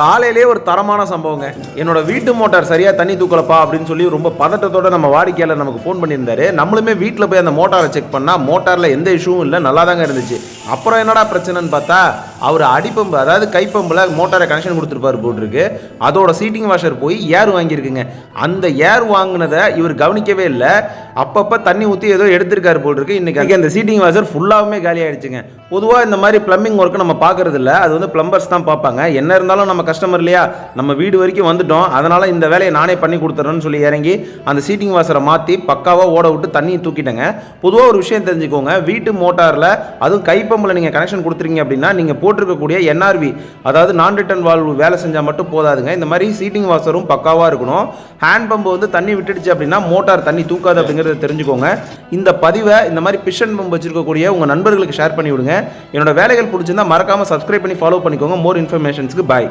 காலையிலே ஒரு தரமான சம்பவங்க. என்னோட வீட்டு மோட்டார் சரியாக தண்ணி தூக்கலப்பா அப்படின்னு சொல்லி ரொம்ப பதட்டத்தோட நம்ம வாடிக்கையாளர் நமக்கு ஃபோன் பண்ணியிருந்தாரு. நம்மளுமே வீட்டில் போய் அந்த மோட்டாரை செக் பண்ணால் மோட்டாரில் எந்த இஷ்யூவும் இல்லை நல்லா தாங்க இருந்துச்சு. அப்புறம் என்னடா பிரச்சனைன்னு பார்த்தா அவர் அடிப்பம்பு அதாவது கைப்பம்பில் மோட்டாரை கனெக்ஷன் கொடுத்துருப்பாரு போட்டிருக்கு. அதோட சீட்டிங் வாஷர் போய் ஏர் வாங்கியிருக்குங்க. அந்த ஏர் வாங்கினதை இவர் கவனிக்கவே இல்லை. அப்பப்போ தண்ணி ஊற்றி ஏதோ எடுத்திருக்காரு போட்டிருக்கு. இன்றைக்கி அந்த சீட்டிங் வாஷர் ஃபுல்லாகவுமே காலி ஆகிடுச்சுங்க பொதுவாக இந்த மாதிரி ப்ளம்பிங் ஒர்க்கு நம்ம பார்க்கறது இல்லை. அது வந்து பிளம்பர்ஸ் தான் பார்ப்பாங்க. என்ன இருந்தாலும் நம்ம கஸ்டமர் இல்லையா? நம்ம வீடு வரைக்கும் வந்துட்டோம். அதனால் இந்த வேலையை நானே பண்ணி கொடுத்துறேன்னு சொல்லி இறங்கி அந்த சீட்டிங் வாஷரை மாற்றி பக்காவாக ஓட விட்டு தண்ணியை தூக்கிட்டேங்க. பொதுவாக ஒரு விஷயம் தெரிஞ்சுக்கோங்க. வீட்டு மோட்டாரில் அதுவும் கைப்பம்பில் நீங்கள் கனெக்ஷன் கொடுத்துருங்க அப்படின்னா நீங்கள் போட்டிருக்கக்கூடிய என்ஆர்வி அதாவது நான் ரிட்டன் வால்வு வேலை செஞ்சால் மட்டும் போதாதுங்க. இந்த மாதிரி சீட்டிங் வாசரும் பக்காவாக இருக்கணும். ஹேண்ட் பம்பு வந்து தண்ணி விட்டுடுச்சு அப்படின்னா மோட்டார் தண்ணி தூக்காது அப்படிங்கிறத தெரிஞ்சுக்கோங்க. இந்த பதிவை இந்த மாதிரி பிஷன் பம்பு வச்சிருக்கக்கூடிய உங்கள் நண்பர்களுக்கு ஷேர் பண்ணி விடுங்க என்னோட வேலைகள் பிடிச்சிருந்தா மறக்காமல் சப்ஸ்கிரைப் பண்ணி ஃபாலோ பண்ணிக்கோங்க. மோர் இன்ஃபர்மேஷன்ஸ்க்கு பாய்